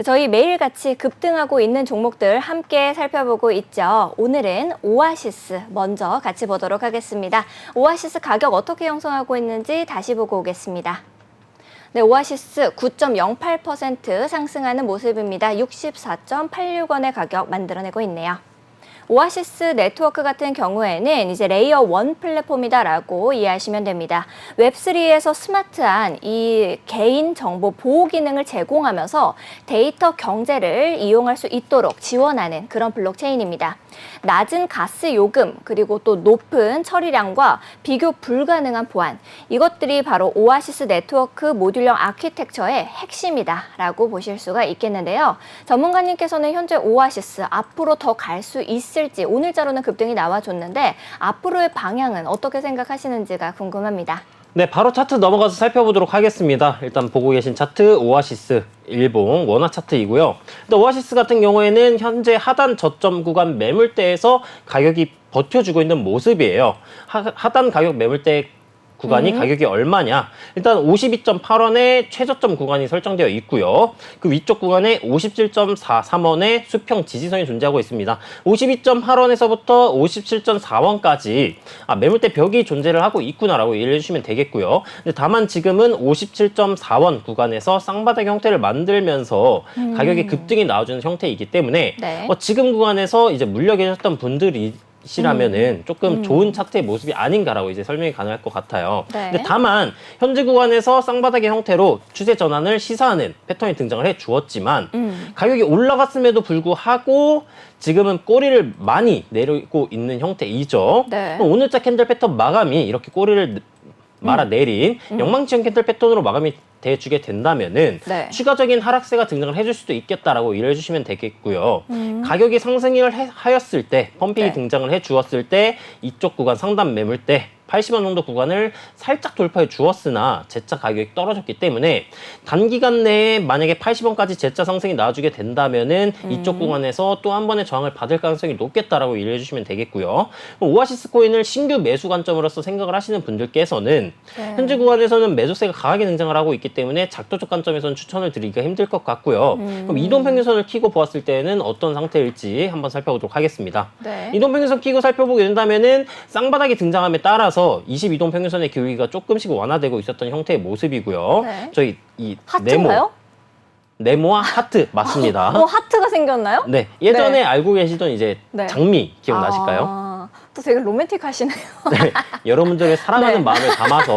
네, 저희 매일같이 급등하고 있는 종목들 함께 살펴보고 있죠. 오늘은 오아시스 먼저 같이 보도록 하겠습니다. 오아시스 가격 어떻게 형성하고 있는지 다시 보고 오겠습니다. 네, 오아시스 9.08% 상승하는 모습입니다. 64.86원의 가격 만들어내고 있네요. 오아시스 네트워크 같은 경우에는 이제 레이어 1 플랫폼이다라고 이해하시면 됩니다. 웹3에서 스마트한 이 개인 정보 보호 기능을 제공하면서 데이터 경제를 이용할 수 있도록 지원하는 그런 블록체인입니다. 낮은 가스 요금 그리고 또 높은 처리량과 비교 불가능한 보안 이것들이 바로 오아시스 네트워크 모듈형 아키텍처의 핵심이다라고 보실 수가 있겠는데요. 전문가님께서는 현재 오아시스 앞으로 더 갈 수 있을 지 오늘자로는 급등이 나와줬는데 앞으로의 방향은 어떻게 생각하시는지가 궁금합니다. 네, 바로 차트 넘어가서 살펴보도록 하겠습니다. 일단 보고 계신 차트 오아시스 일봉 원화 차트이고요. 근데 오아시스 같은 경우에는 현재 하단 저점 구간 매물대에서 가격이 버텨주고 있는 모습이에요. 하, 하단 가격 매물대 구간이 가격이 얼마냐? 일단 52.8원의 최저점 구간이 설정되어 있고요. 그 위쪽 구간에 57.43원의 수평 지지선이 존재하고 있습니다. 52.8원에서부터 57.4원까지 아, 매물대 벽이 존재를 하고 있구나라고 이해해 주시면 되겠고요. 근데 다만 지금은 57.4원 구간에서 쌍바닥 형태를 만들면서 가격이 급등이 나와주는 형태이기 때문에 네. 어, 지금 구간에서 이제 물려 계셨던 분들이 시라면은 조금 좋은 차트의 모습이 아닌가라고 이제 설명이 가능할 것 같아요. 네. 근데 다만 현재 구간에서 쌍바닥의 형태로 추세 전환을 시사하는 패턴이 등장을 해 주었지만 음. 가격이 올라갔음에도 불구하고 지금은 꼬리를 많이 내리고 있는 형태이죠. 네. 그럼 오늘자 캔들 패턴 마감이 이렇게 꼬리를 말아 음. 내린 영망치형 캔들 패턴으로 마감이 돼주게 된다면은 네. 추가적인 하락세가 등장을 해줄 수도 있겠다라고 이해해 주시면 되겠고요. 음. 가격이 상승을 해- 하였을 때 펌핑이 네. 등장을 해 주었을 때 이쪽 구간 상단 매물대 80원 정도 구간을 살짝 돌파해 주었으나 제차 가격이 떨어졌기 때문에 단기간 내에 만약에 80원까지 제차 상승이 나와주게 된다면은 음. 이쪽 구간에서 또 한 번의 저항을 받을 가능성이 높겠다라고 이해해 주시면 되겠고요. 오아시스 코인을 신규 매수 관점으로서 생각을 하시는 분들께서는 네. 현재 구간에서는 매수세가 강하게 등장을 하고 있기 때문에 작도적 관점에서는 추천을 드리기가 힘들 것 같고요. 음. 그럼 이동평균선을 키고 보았을 때는 어떤 상태일지 한번 살펴보도록 하겠습니다. 네. 이동평균선 키고 살펴보게 된다면은 쌍바닥이 등장함에 따라서 22동 평균선의 기울기가 조금씩 완화되고 있었던 형태의 모습이고요. 네. 저희 이 하트인가요? 네모, 네모와 하트 맞습니다. 어, 하트가 생겼나요? 네, 예전에 네. 알고 계시던 이제 네. 장미 기억나실까요? 아, 또 되게 로맨틱하시네요. 네, 여러분들의 사랑하는 네. 마음을 담아서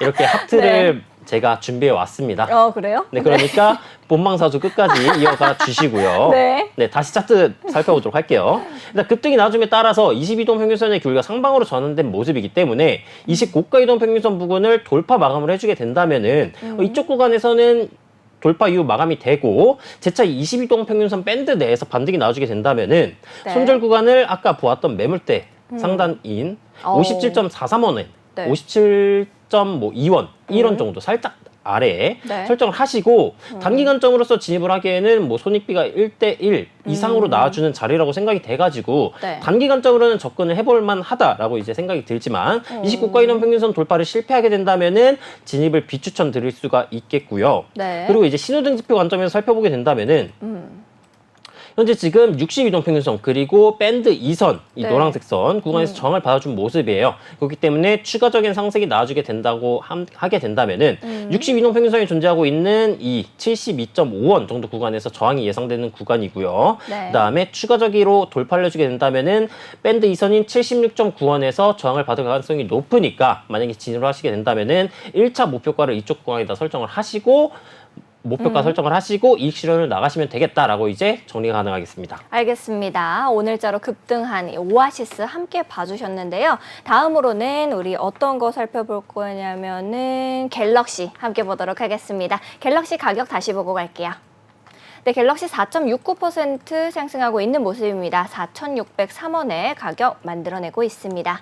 이렇게 하트를 제가 준비해 왔습니다. 어, 그래요? 네, 그러니까 본방사수 끝까지 이어가 주시고요. 네. 다시 차트 살펴보도록 할게요. 일단 급등이 나줌에 따라서 22동 평균선의 기울기가 상방으로 전환된 모습이기 때문에 20고가 이동 평균선 부근을 돌파 마감을 해주게 된다면은 음. 어, 이쪽 구간에서는 돌파 이후 마감이 되고 제차 22동 평균선 밴드 내에서 반등이 나와주게 된다면은 네. 음. 손절 구간을 아까 보았던 매물대 상단인 어. 57.43원에 네. 57.2원, 1원 정도 살짝 아래에 네. 설정을 하시고 단기간점으로서 진입을 하기에는 뭐 손익비가 1대1 이상으로 나와주는 자리라고 생각이 돼가지고 네. 단기간점으로는 접근을 해볼 만하다라고 이제 생각이 들지만 29가 이동 평균선 돌파를 실패하게 된다면은 진입을 비추천 드릴 수가 있겠고요. 네. 그리고 이제 신호등 지표 관점에서 살펴보게 된다면은 음. 현재 지금 62동 평균선 그리고 밴드 2선 이 네. 음. 노란색 선 구간에서 저항을 받아준 모습이에요. 그렇기 때문에 추가적인 상승이 나와주게 된다고 함- 하게 된다면은 음. 62동 평균선이 존재하고 있는 이 72.5원 정도 구간에서 저항이 예상되는 구간이고요. 네. 그다음에 추가적으로 돌파를 해주게 된다면은 밴드 2선인 76.9원에서 저항을 받을 가능성이 높으니까 만약에 진입을 하시게 된다면은 1차 목표가를 이쪽 구간에다 설정을 하시고 목표가 음. 설정을 하시고 이익 실현을 나가시면 되겠다라고 이제 정리가 가능하겠습니다. 알겠습니다. 오늘자로 급등한 이 오아시스 함께 봐주셨는데요. 다음으로는 우리 어떤 거 살펴볼 거냐면은 갤럭시 함께 보도록 하겠습니다. 갤럭시 가격 다시 보고 갈게요. 네, 갤럭시 4.69% 상승하고 있는 모습입니다. 4,603원의 가격 만들어내고 있습니다.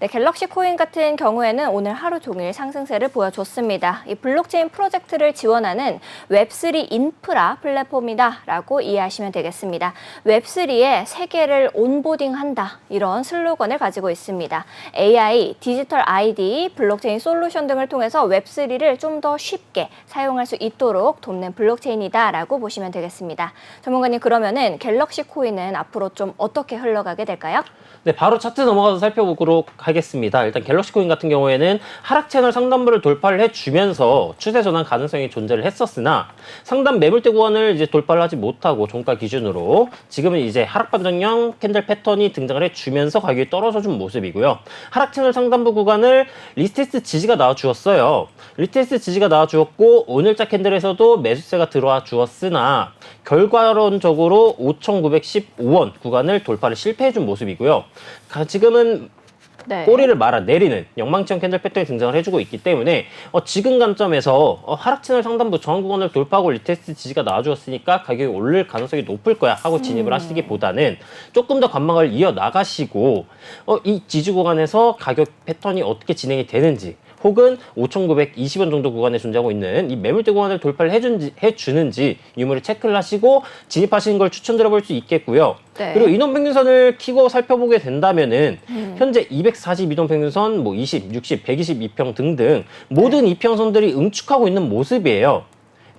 네, 갤럭시 코인 같은 경우에는 오늘 하루 종일 상승세를 보여줬습니다. 이 블록체인 프로젝트를 지원하는 웹3 인프라 플랫폼이다라고 이해하시면 되겠습니다. 웹3의 세계를 온보딩한다 이런 슬로건을 가지고 있습니다. AI, 디지털 아이디, 블록체인 솔루션 등을 통해서 웹3를 좀 더 쉽게 사용할 수 있도록 돕는 블록체인이다라고 보시면 되겠습니다. 전문가님 그러면은 갤럭시 코인은 앞으로 좀 어떻게 흘러가게 될까요? 네, 바로 차트 넘어가서 살펴보도록 하 겠습니다. 일단 갤럭시 코인 같은 경우에는 하락 채널 상단부를 돌파를 해주면서 추세 전환 가능성이 존재를 했었으나 상단 매물대 구간을 이제 돌파를 하지 못하고 종가 기준으로 지금은 이제 하락 반전형 캔들 패턴이 등장을 해주면서 가격이 떨어져 준 모습이고요. 하락 채널 상단부 구간을 리스테스트 지지가 나와 주었어요. 리테스트 지지가 나와 주었고 오늘자 캔들에서도 매수세가 들어와 주었으나 결과론적으로 5,915원 구간을 돌파를 실패해 준 모습이고요. 가- 지금은 네. 꼬리를 말아 내리는 영망치형 캔들 패턴이 등장을 해주고 있기 때문에 어, 지금 관점에서 어, 하락 채널 상단부 저항 구간을 돌파하고 리테스트 지지가 나와주었으니까 가격이 오를 가능성이 높을 거야 하고 진입을 하시기보다는 조금 더 관망을 이어 나가시고 어, 이 지지 구간에서 가격 패턴이 어떻게 진행이 되는지 혹은 5,920원 정도 구간에 존재하고 있는 이 매물대 구간을 돌파를 해준지, 해주는지 유무를 체크를 하시고 진입하시는 걸 추천드려 볼 수 있겠고요. 네. 그리고 이동 평균선을 키고 살펴보게 된다면은 음. 현재 240 이동 평균선, 뭐 20, 60, 120 이평 등등 모든 네. 이평선들이 응축하고 있는 모습이에요.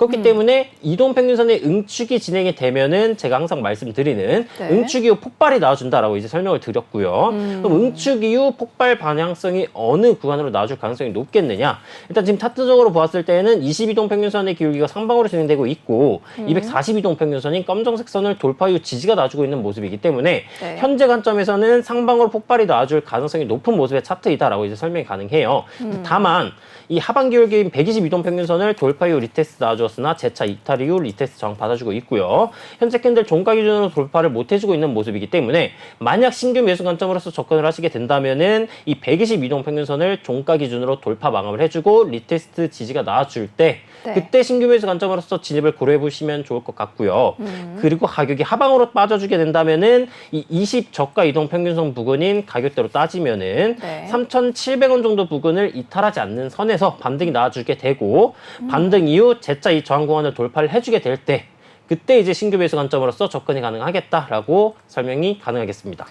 그렇기 음. 때문에 이동 평균선의 응축이 진행이 되면은 제가 항상 말씀드리는 네. 응축 이후 폭발이 나와준다라고 이제 설명을 드렸고요. 음. 그럼 응축 이후 폭발 방향성이 어느 구간으로 나와줄 가능성이 높겠느냐? 일단 지금 타트적으로 보았을 때는 22동 평균선의 기울기가 상방으로 진행되고 있고 음. 242동 평균선인 검정색 선을 돌파 이후 지지가 나와주고 있는 모습이기 때문에 네. 현재 관점에서는 상방으로 폭발이 나와줄 가능성이 높은 모습의 차트이다라고 이제 설명이 가능해요. 음. 다만 이 하반 기울기인 122동 평균선을 돌파 이후 리테스트 나와 주었으나 재차 이탈 이후 리테스트 저항 받아주고 있고요. 현재 캔들 종가 기준으로 돌파를 못 해주고 있는 모습이기 때문에 만약 신규 매수 관점으로서 접근을 하시게 된다면은 이 122동 평균선을 종가 기준으로 돌파 마감을 해주고 리테스트 지지가 나와줄 때 네. 그때 신규 매수 관점으로서 진입을 고려해 보시면 좋을 것 같고요. 음. 그리고 가격이 하방으로 빠져주게 된다면은 이 20 저가 이동 평균선 부근인 가격대로 따지면은 네. 3,700원 정도 부근을 이탈하지 않는 선에서 반등이 나와주게 되고 음. 반등 이후 재차 이 저항 구간을 돌파를 해주게 될 때 그때 이제 신규 매수 관점으로서 접근이 가능하겠다라고 설명이 가능하겠습니다.